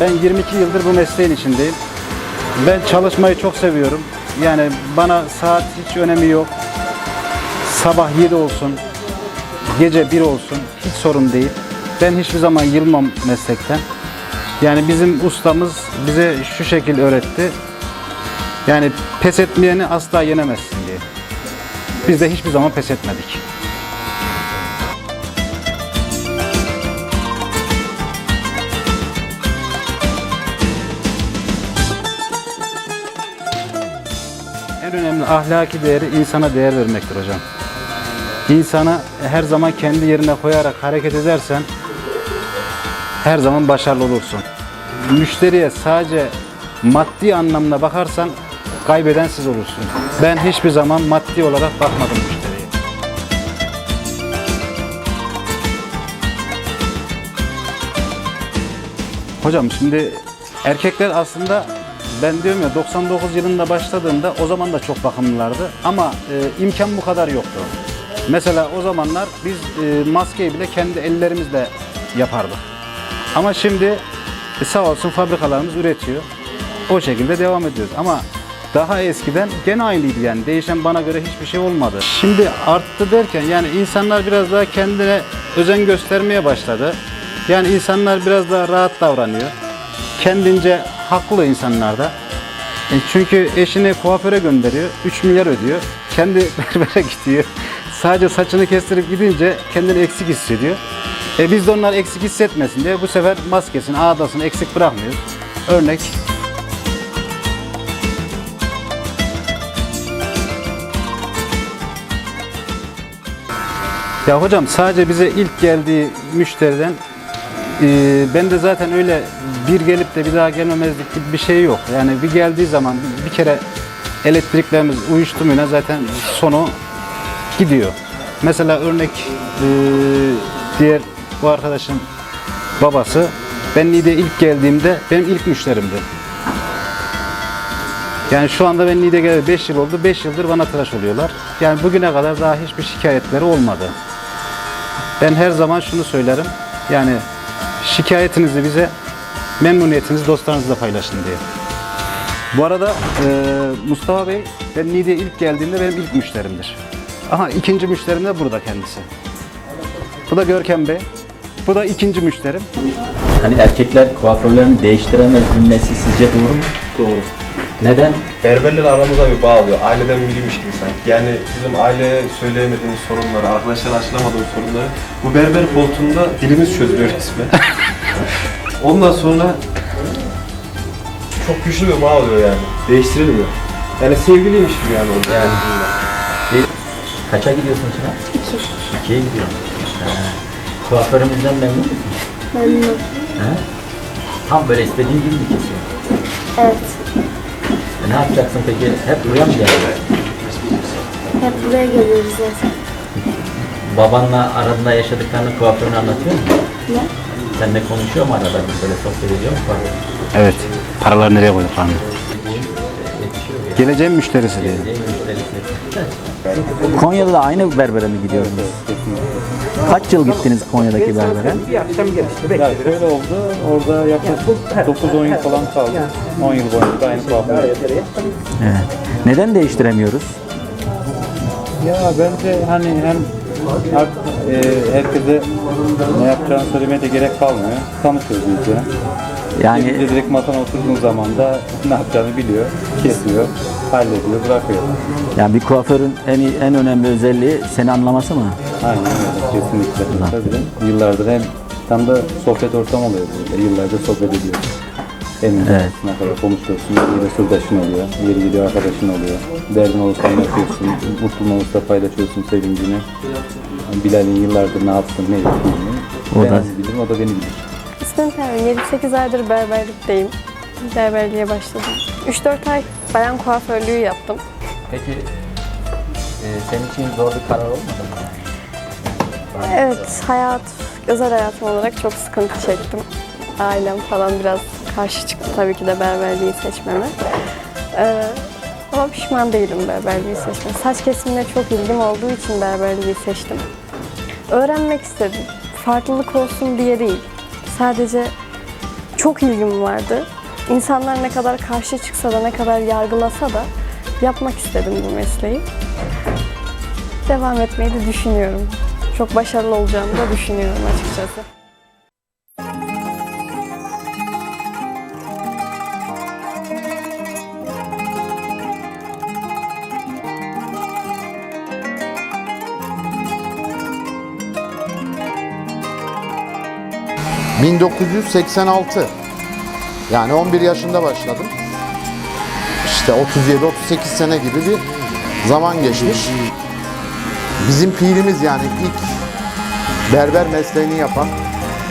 Ben 22 yıldır bu mesleğin içindeyim. Ben çalışmayı çok seviyorum. Yani bana saat hiç önemi yok. Sabah 7 olsun, gece 1 olsun hiç sorun değil. Ben hiçbir zaman yılmam meslekten. Yani bizim ustamız bize şu şekil öğretti. Yani pes etmeyeni asla yenemezsin diye. Biz de hiçbir zaman pes etmedik. Ahlaki değeri insana değer vermektir hocam. İnsana her zaman kendi yerine koyarak hareket edersen her zaman başarılı olursun. Müşteriye sadece maddi anlamda bakarsan kaybeden siz olursun. Ben hiçbir zaman maddi olarak bakmadım müşteriye. Hocam şimdi erkekler aslında ben diyorum ya 99 yılında başladığımda o zaman da çok bakımlılardı ama e, imkan bu kadar yoktu. Mesela o zamanlar biz e, maskeyi bile kendi ellerimizle yapardık. Ama şimdi e, sağ olsun fabrikalarımız üretiyor. O şekilde devam ediyoruz. Ama daha eskiden gene aynıydı yani. Değişen bana göre hiçbir şey olmadı. Şimdi arttı derken yani insanlar biraz daha kendine özen göstermeye başladı. Yani insanlar biraz daha rahat davranıyor. Kendince haklı insanlar da. E çünkü eşini kuaföre gönderiyor, 3 milyar ödüyor. Kendi berbere gidiyor. Sadece saçını kestirip gidince kendini eksik hissediyor. E biz de onlar eksik hissetmesin diye bu sefer maskesini, ağdasını eksik bırakmıyoruz. Örnek Ya hocam sadece bize ilk geldiği müşteriden e, ben de zaten öyle bir gelip de bir daha gelmemezlik gibi bir şey yok. Yani bir geldiği zaman bir, kere elektriklerimiz uyuştu muyla zaten sonu gidiyor. Mesela örnek e, diğer bu arkadaşın babası ben Niğde'ye ilk geldiğimde benim ilk müşterimdi. Yani şu anda ben Niğde geleli 5 yıl oldu. 5 yıldır bana tıraş oluyorlar. Yani bugüne kadar daha hiçbir şikayetleri olmadı. Ben her zaman şunu söylerim. Yani şikayetinizi bize, memnuniyetinizi dostlarınızla paylaşın diye. Bu arada e, Mustafa Bey, ben Niğde'ye ilk geldiğimde benim ilk müşterimdir. Aha ikinci müşterim de burada kendisi. Bu da Görkem Bey. Bu da ikinci müşterim. Hani erkekler kuaförlerini değiştiremez cümlesi sizce doğru mu? Doğru. Neden? Berberler aramıza bir bağ oluyor. Aileden biriymiş gibi sanki. Yani bizim aileye söyleyemediğimiz sorunları, arkadaşlara açılamadığımız sorunları bu berber koltuğunda dilimiz çözülüyor resmen. Ondan sonra çok güçlü bir bağ oluyor yani. Değiştirilmiyor. Yani sevgiliymiş gibi yani oldu. Yani. Kaça gidiyorsun Çınar? İki. İkiye gidiyorsun. Ha. Kuaförümüzden memnun musun? Memnun. Ha? Tam böyle istediğin gibi mi kesiyor? Evet. E ne yapacaksın peki? Hep buraya mı geleceksin? Hep buraya geliyoruz zaten. Babanla aranda yaşadıklarını kuaförüne anlatıyor mu? Ne? Seninle konuşuyor mu arada? Böyle sohbet ediyor mu kuaför? Evet. Paraları nereye koyduklarını. Geleceğin müşterisi diye. Geleceğin müşterisi. Konya'da da aynı berbere mi gidiyorsunuz? Kaç yıl gittiniz Konya'daki berbere? Ya şöyle oldu, orada yaklaşık 9-10 yıl falan kaldı. 10 yıl boyunca aynı kuaför. Evet. Neden değiştiremiyoruz? Ya bence hani hem artık e, herkese ne yapacağını söylemeye de gerek kalmıyor. Tanışıyoruz biz de. Yani Bir de direkt masana oturduğun zaman da ne yapacağını biliyor, kesiyor, hallediyor, bırakıyor. yani bir kuaförün en iyi- en önemli özelliği seni anlaması mı? Aynen öyle, kesinlikle. Tabii yıllardır hem tam da sohbet ortamı oluyor burada. Yıllarca sohbet ediyoruz. Emin Evet. evet. kadar konuşuyorsun, yeri sırdaşın oluyor, yeri gidiyor arkadaşın oluyor. Derdin olursa anlatıyorsun, mutluluğun olursa paylaşıyorsun sevincini. Bilal'in yıllardır ne yapsın, ne ettiğini. O ben da- bilirim, o da beni bilir. İsmim Pervin. 7-8 aydır berberlikteyim. Berberliğe başladım. 3-4 ay bayan kuaförlüğü yaptım. Peki e, senin için zor bir karar olmadı mı? Evet, hayat, özel hayatım olarak çok sıkıntı çektim. Ailem falan biraz karşı çıktı tabii ki de berberliği seçmeme. Ee, ama pişman değilim berberliği seçme. Saç kesimine çok ilgim olduğu için berberliği seçtim. Öğrenmek istedim. Farklılık olsun diye değil. Sadece çok ilgim vardı. İnsanlar ne kadar karşı çıksa da ne kadar yargılasa da yapmak istedim bu mesleği. Devam etmeyi de düşünüyorum. Çok başarılı olacağımı da düşünüyorum açıkçası. 1986. Yani 11 yaşında başladım. İşte 37-38 sene gibi bir zaman geçmiş. Bizim pirimiz yani ilk berber mesleğini yapan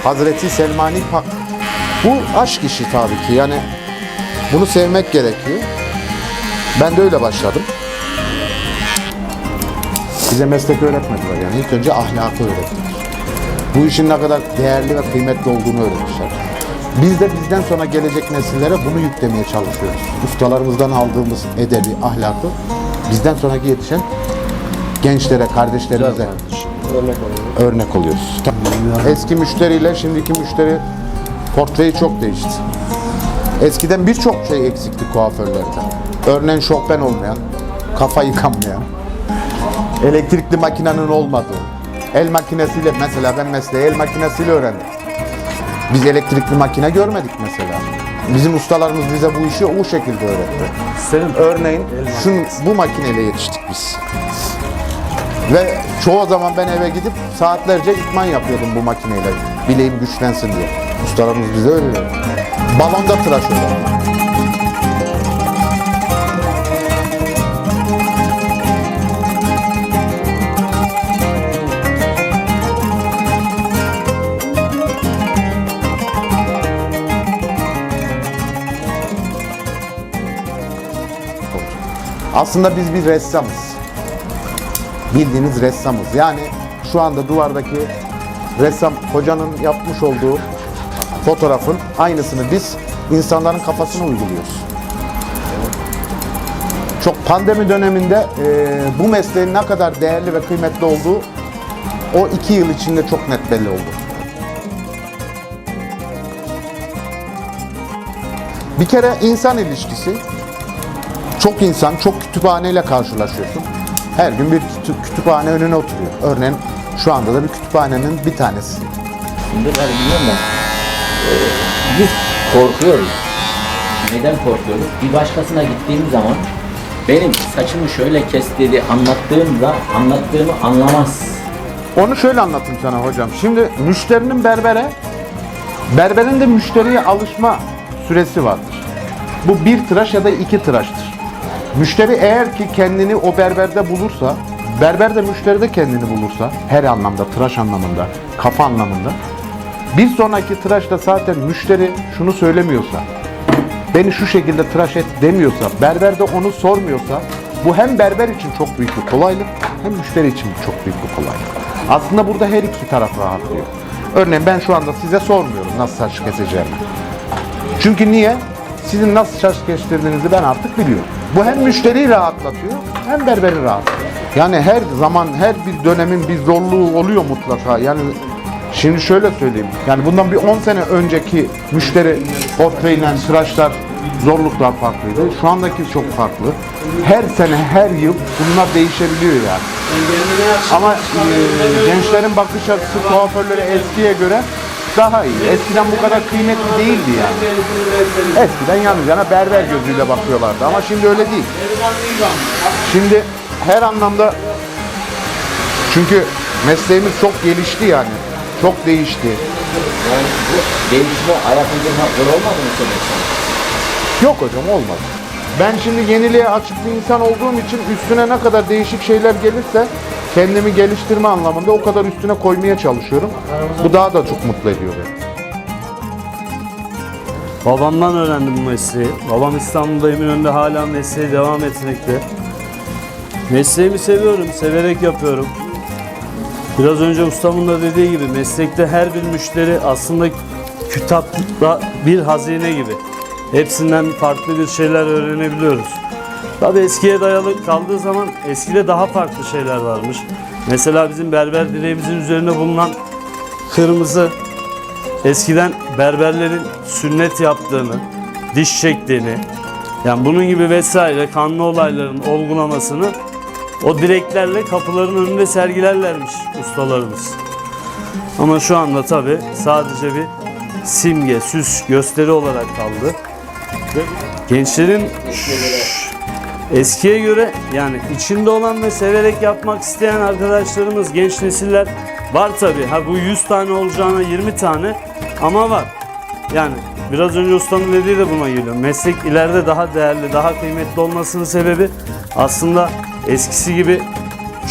Hazreti Selmani Pak. Bu aşk işi tabii ki yani bunu sevmek gerekiyor. Ben de öyle başladım. Bize meslek öğretmediler yani ilk önce ahlakı öğrettiler. Bu işin ne kadar değerli ve kıymetli olduğunu öğretmişler. Biz de bizden sonra gelecek nesillere bunu yüklemeye çalışıyoruz. Ustalarımızdan aldığımız edebi, ahlakı bizden sonraki yetişen gençlere, kardeşlerimize örnek oluyoruz. Eski müşteriyle şimdiki müşteri portföyü çok değişti. Eskiden birçok şey eksikti kuaförlerde. Örneğin şofben olmayan, kafa yıkanmayan, elektrikli makinenin olmadığı, el makinesiyle mesela ben mesleği el makinesiyle öğrendim. Biz elektrikli makine görmedik mesela. Bizim ustalarımız bize bu işi o şekilde öğretti. Örneğin şunu, bu makineyle yetiştik biz. Ve çoğu zaman ben eve gidip saatlerce itman yapıyordum bu makineyle. Bileğim güçlensin diye. Ustalarımız bize öyle. Balonda tıraş oluyor. Aslında biz bir ressamız. Bildiğiniz ressamız. Yani şu anda duvardaki ressam hocanın yapmış olduğu fotoğrafın aynısını biz insanların kafasına uyguluyoruz. Çok pandemi döneminde e, bu mesleğin ne kadar değerli ve kıymetli olduğu o iki yıl içinde çok net belli oldu. Bir kere insan ilişkisi, çok insan, çok kütüphaneyle karşılaşıyorsun. Her gün bir kütü- kütüphane önüne oturuyor. Örneğin şu anda da bir kütüphanenin bir tanesi. Şimdi ben biliyorum da e, biz korkuyoruz. Neden korkuyoruz? Bir başkasına gittiğim zaman benim saçımı şöyle kes dedi anlattığımda anlattığımı anlamaz. Onu şöyle anlatayım sana hocam. Şimdi müşterinin berbere, berberin de müşteriye alışma süresi vardır. Bu bir tıraş ya da iki tıraştır. Müşteri eğer ki kendini o berberde bulursa, berber de müşteride kendini bulursa, her anlamda, tıraş anlamında, kafa anlamında, bir sonraki tıraşta zaten müşteri şunu söylemiyorsa, beni şu şekilde tıraş et demiyorsa, berber de onu sormuyorsa bu hem berber için çok büyük bir kolaylık hem müşteri için çok büyük bir kolaylık. Aslında burada her iki taraf rahatlıyor. Örneğin ben şu anda size sormuyorum nasıl saç keseceğimi. Çünkü niye? Sizin nasıl saç kestirdiğinizi ben artık biliyorum. Bu hem müşteriyi rahatlatıyor hem berberi rahatlatıyor. Yani her zaman her bir dönemin bir zorluğu oluyor mutlaka. Yani Şimdi şöyle söyleyeyim. Yani bundan bir 10 sene önceki müşteri portföyüyle tıraşlar zorluklar farklıydı. Şu andaki çok farklı. Her sene, her yıl bunlar değişebiliyor yani. Ama e, gençlerin bakış açısı kuaförlere eskiye göre daha iyi. Eskiden bu kadar kıymetli değildi yani. Eskiden yalnız yana berber gözüyle bakıyorlardı ama şimdi öyle değil. Şimdi her anlamda çünkü mesleğimiz çok gelişti yani. Çok değişti. Yani bu değişime ayak uydurmak zor olmadı mı senin? Yok hocam olmaz. Ben şimdi yeniliğe açık bir insan olduğum için üstüne ne kadar değişik şeyler gelirse kendimi geliştirme anlamında o kadar üstüne koymaya çalışıyorum. Bu daha da çok mutlu ediyor beni. Babamdan öğrendim bu mesleği. Babam İstanbul'da Eminönü'nde hala mesleği devam etmekte. Mesleğimi seviyorum, severek yapıyorum. Biraz önce ustamın da dediği gibi meslekte her bir müşteri aslında kitapta bir hazine gibi. Hepsinden farklı bir şeyler öğrenebiliyoruz. Tabi eskiye dayalı kaldığı zaman eskide daha farklı şeyler varmış. Mesela bizim berber direğimizin üzerine bulunan kırmızı eskiden berberlerin sünnet yaptığını, diş çektiğini, yani bunun gibi vesaire kanlı olayların olgulamasını o direklerle kapıların önünde sergilerlermiş ustalarımız. Ama şu anda tabi sadece bir simge, süs, gösteri olarak kaldı. Gençlerin eskiye göre yani içinde olan ve severek yapmak isteyen arkadaşlarımız, genç nesiller var tabi. Ha bu 100 tane olacağına 20 tane ama var. Yani biraz önce ustanın dediği de buna geliyor. Meslek ileride daha değerli, daha kıymetli olmasının sebebi aslında eskisi gibi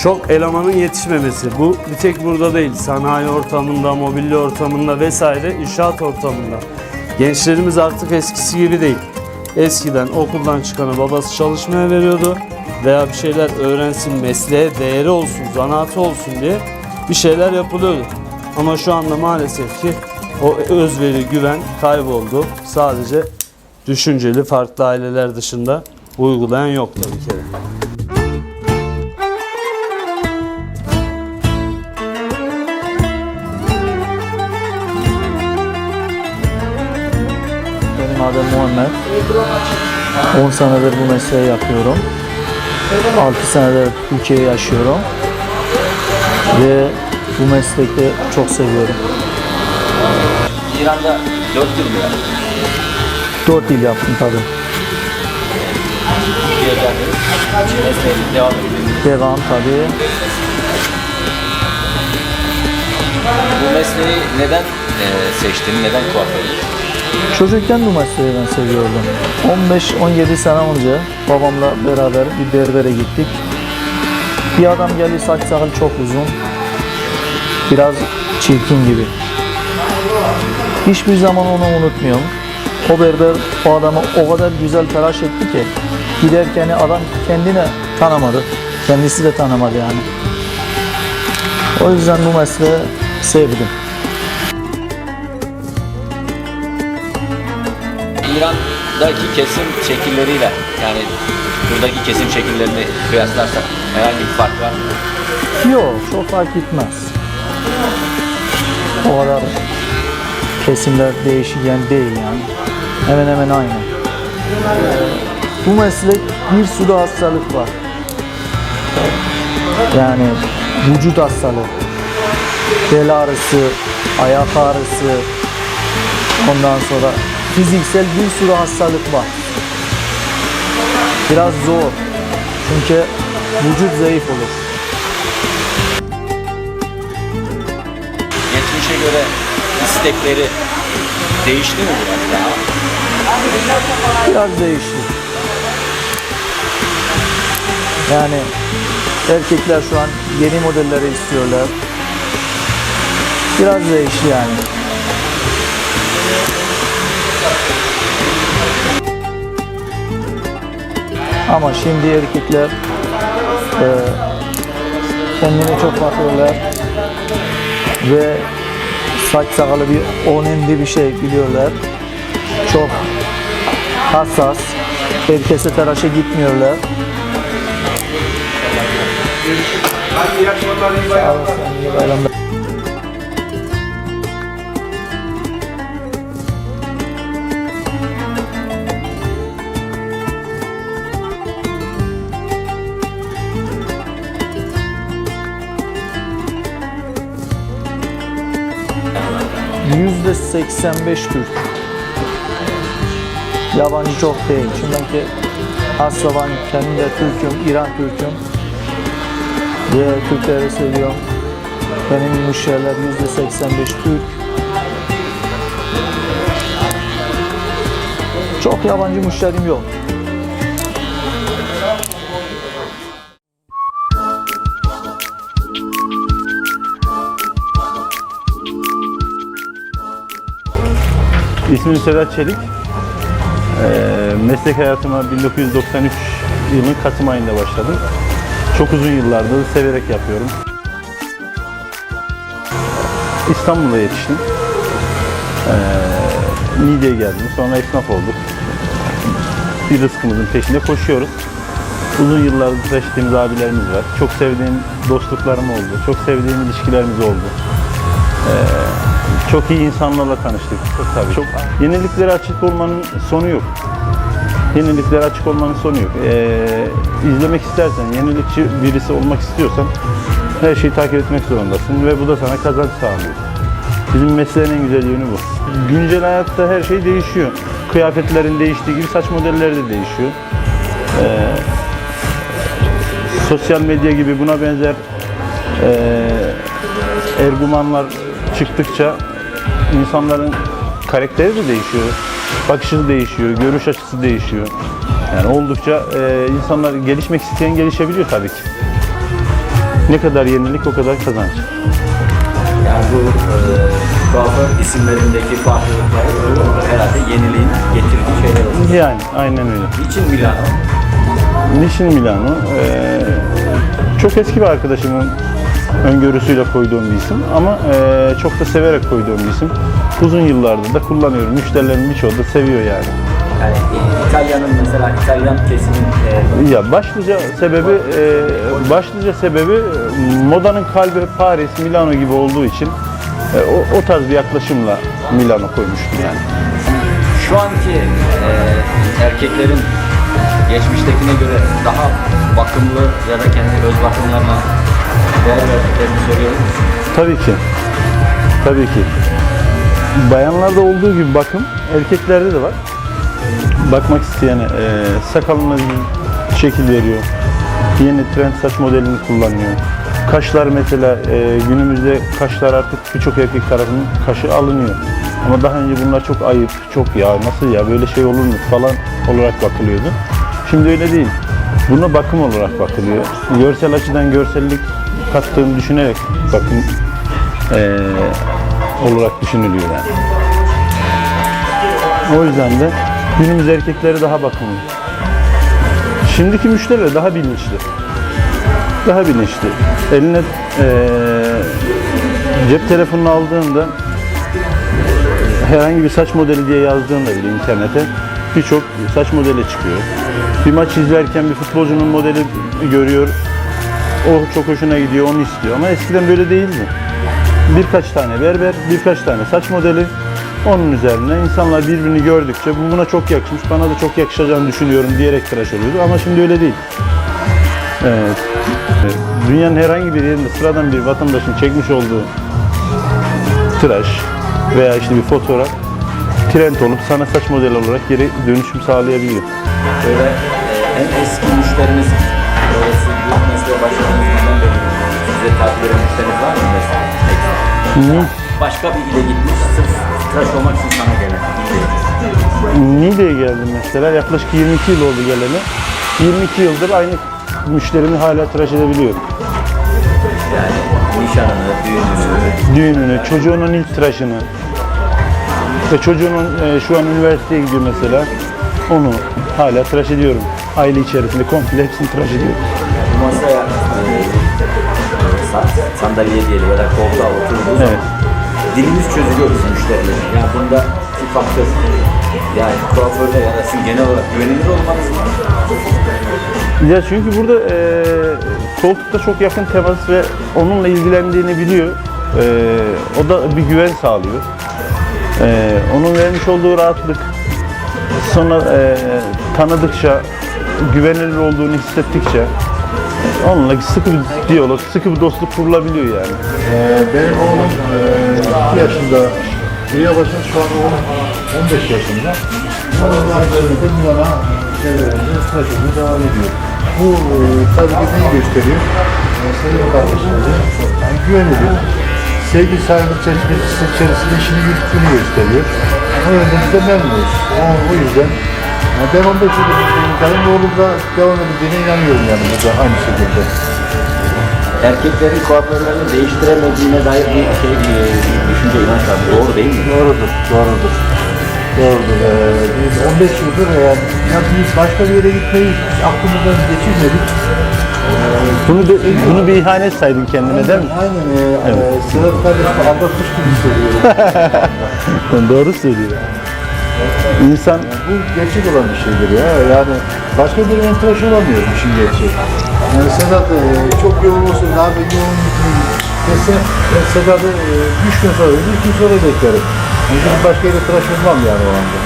çok elemanın yetişmemesi. Bu bir tek burada değil. Sanayi ortamında, mobilya ortamında vesaire, inşaat ortamında. Gençlerimiz artık eskisi gibi değil. Eskiden okuldan çıkanı babası çalışmaya veriyordu veya bir şeyler öğrensin, mesleğe değeri olsun, zanaatı olsun diye bir şeyler yapılıyordu. Ama şu anda maalesef ki o özveri, güven kayboldu. Sadece düşünceli farklı aileler dışında uygulayan yok tabii bir adım Muhammed. 10 senedir bu mesleği yapıyorum. 6 senedir Türkiye'ye yaşıyorum. Ve bu meslekte çok seviyorum. İran'da 4 yıl mı yani? 4 yıl yaptım tabii. Devam. Devam tabii. Bu mesleği neden e, seçtin, neden kuaförlük? Çocukken bu mesleği ben seviyordum. 15-17 sene önce babamla beraber bir berbere gittik. Bir adam geldi saç sakal çok uzun. Biraz çirkin gibi. Hiçbir zaman onu unutmuyorum. O berber o adamı o kadar güzel tıraş etti ki giderken adam kendini tanımadı. Kendisi de tanımadı yani. O yüzden bu mesleği sevdim. İran'daki kesim şekilleriyle yani buradaki kesim şekillerini kıyaslarsak herhangi bir fark var mı? Yok, çok fark etmez. O kadar kesimler değişken değil yani. Hemen hemen aynı. Bu meslek bir sürü hastalık var. Yani vücut hastalığı, bel ağrısı, ayak ağrısı, ondan sonra fiziksel bir sürü hastalık var. Biraz zor. Çünkü vücut zayıf olur. Geçmişe göre istekleri değişti mi biraz daha? Biraz değişti. Yani erkekler şu an yeni modelleri istiyorlar. Biraz değişti yani. Ama şimdi erkekler e, kendine çok bakıyorlar ve saç sakalı bir önemli bir şey biliyorlar. Çok hassas. Herkese tıraşa gitmiyorlar. Sağ olasın, 85 Türk. Yabancı çok değil. Çünkü asla ben kendim de Türk'üm, İran Türk'üm. Ve Türkleri seviyorum. Benim müşteriler yüzde 85 Türk. Çok yabancı müşterim yok. İsmim Sedat Çelik. Ee, meslek hayatıma 1993 yılın Kasım ayında başladım. Çok uzun yıllardır severek yapıyorum. İstanbul'a yetiştim. Ee, Niğde'ye geldim. Sonra esnaf olduk. Bir rızkımızın peşinde koşuyoruz. Uzun yıllardır taşıdığımız abilerimiz var. Çok sevdiğim dostluklarım oldu. Çok sevdiğim ilişkilerimiz oldu. Ee, Çok iyi insanlarla tanıştık. Tabii. Çok yeniliklere açık olmanın sonu yok. Yeniliklere açık olmanın sonu yok. Ee, izlemek istersen, yenilikçi birisi olmak istiyorsan her şeyi takip etmek zorundasın ve bu da sana kazanç sağlıyor. Bizim mesleğin en güzel yönü bu. Güncel hayatta her şey değişiyor. Kıyafetlerin değiştiği gibi saç modelleri de değişiyor. Ee, sosyal medya gibi buna benzer ee, ergumanlar çıktıkça insanların karakteri de değişiyor. Bakışı değişiyor, görüş açısı değişiyor. Yani oldukça e, insanlar gelişmek isteyen gelişebiliyor tabii ki. Ne kadar yenilik o kadar kazanç. Yani bu e, kuaför isimlerindeki farklılıkları herhalde yeniliğin getirdiği şeyler olsun. Yani aynen öyle. Niçin Milano? Niçin Milano? Ee, çok eski bir arkadaşımın öngörüsüyle koyduğum bir isim ama ee, çok da severek koyduğum bir isim. Uzun yıllardır da kullanıyorum. Müşterilerin birçoğu da seviyor yani. Yani İtalya'nın mesela İtalyan kesimin e, Ya başlıca sebebi e, başlıca sebebi e, modanın kalbi Paris, Milano gibi olduğu için e, o, o tarz bir yaklaşımla Milano koymuştum yani. şu anki e, erkeklerin geçmiştekine göre daha bakımlı ya da kendi öz bakımlarına değer verdiklerini soruyor musun? Tabii ki. Tabii ki. Bayanlarda olduğu gibi bakım erkeklerde de var. Bakmak isteyene e, sakalına şekil veriyor. Yeni trend saç modelini kullanıyor. Kaşlar mesela e, günümüzde kaşlar artık birçok erkek tarafından kaşı alınıyor. Ama daha önce bunlar çok ayıp, çok ya nasıl ya böyle şey olur mu falan olarak bakılıyordu. Şimdi öyle değil. Buna bakım olarak bakılıyor. Görsel açıdan görsellik kattığını düşünerek bakım e, olarak düşünülüyor yani. O yüzden de günümüz erkekleri daha bakımlı. Şimdiki müşteriler daha bilinçli. Daha bilinçli. Eline eee, cep telefonunu aldığında herhangi bir saç modeli diye yazdığında bile internete birçok saç modeli çıkıyor. Bir maç izlerken bir futbolcunun modeli görüyor. O çok hoşuna gidiyor, onu istiyor. Ama eskiden böyle değildi. Birkaç tane berber, birkaç tane saç modeli, onun üzerine insanlar birbirini gördükçe bu buna çok yakışmış, bana da çok yakışacağını düşünüyorum diyerek tıraş oluyordu ama şimdi öyle değil. Evet. Dünyanın herhangi bir yerinde sıradan bir vatandaşın çekmiş olduğu tıraş veya işte bir fotoğraf trend olup sana saç modeli olarak geri dönüşüm sağlayabiliyor. Böyle e, en eski müşteriniz böyle mesleğe başladığınız günden beri size takip eden müşteriniz var mı mesela? Ni- Başka bir ile gitmiş sırf tıraş olmak için sana gelen. Niğde'ye geldim mesela. Yaklaşık 22 yıl oldu geleli. 22 yıldır aynı müşterimi hala tıraş edebiliyorum. Yani nişanını, düğününü, Düğününü, çocuğunun ilk tıraşını. İşte çocuğunun e, şu an üniversiteye gidiyor mesela. Onu hala tıraş ediyorum. Aile içerisinde komple hepsini tıraş ediyorum. bu masaya e, sa- sandalye diyelim ya da koltuğa oturduğu zaman Evet. dilimiz çözülüyor bizim müşterilerin. Yani bunda bir faktör. Yani kuaförde ya da sizin genel olarak güvenilir olmanız mı? Ya çünkü burada e, koltukta çok yakın temas ve onunla ilgilendiğini biliyor. E, o da bir güven sağlıyor. E, onun vermiş olduğu rahatlık sonra e, tanıdıkça, güvenilir olduğunu hissettikçe onunla sıkı bir diyalog, sıkı bir dostluk kurulabiliyor yani. benim oğlum 2 yaşında, bir başında şu an oğlum 15 yaşında. Onunla birlikte Milan'a çevrelerinde etmeye devam ediyor. Bu e, tabii ki neyi gösteriyor? E, sevgili kardeşlerim, yani güvenilir. Sevgi saygı çerçevesi içerisinde işini yürüttüğünü gösteriyor. O yönden biz de memnunuz. O, o yüzden yani ben 15 yıldır buradayım, oğlum da devam edeceğine inanıyorum yani burada aynı şekilde. Erkeklerin kuaförlerini değiştiremediğine dair bir şey, bir düşünce inanç var. Doğru değil mi? Doğrudur, doğrudur. Doğrudur. Ee, biz 15 yıldır yani ya biz başka bir yere gitmeyi hiç aklımızdan geçirmedik. Bunu, da- bunu bir ihanet saydın kendine değil mi? Aynen. E, e, Sedat kardeşimi aldatmış gibi hissediyorum. Doğru söylüyor. İnsan Bu gerçek olan bir şeydir ya. Yani başka birine tıraş olamıyor işin gerçeği. Yani Sedat e, çok yoğun olsun, daha ben yoğun gitmeyeyim Kesse, ben Sedat'ı e, gün sonra, üç gün sonra beklerim. Yani başka yere tıraş olmam yani o anda.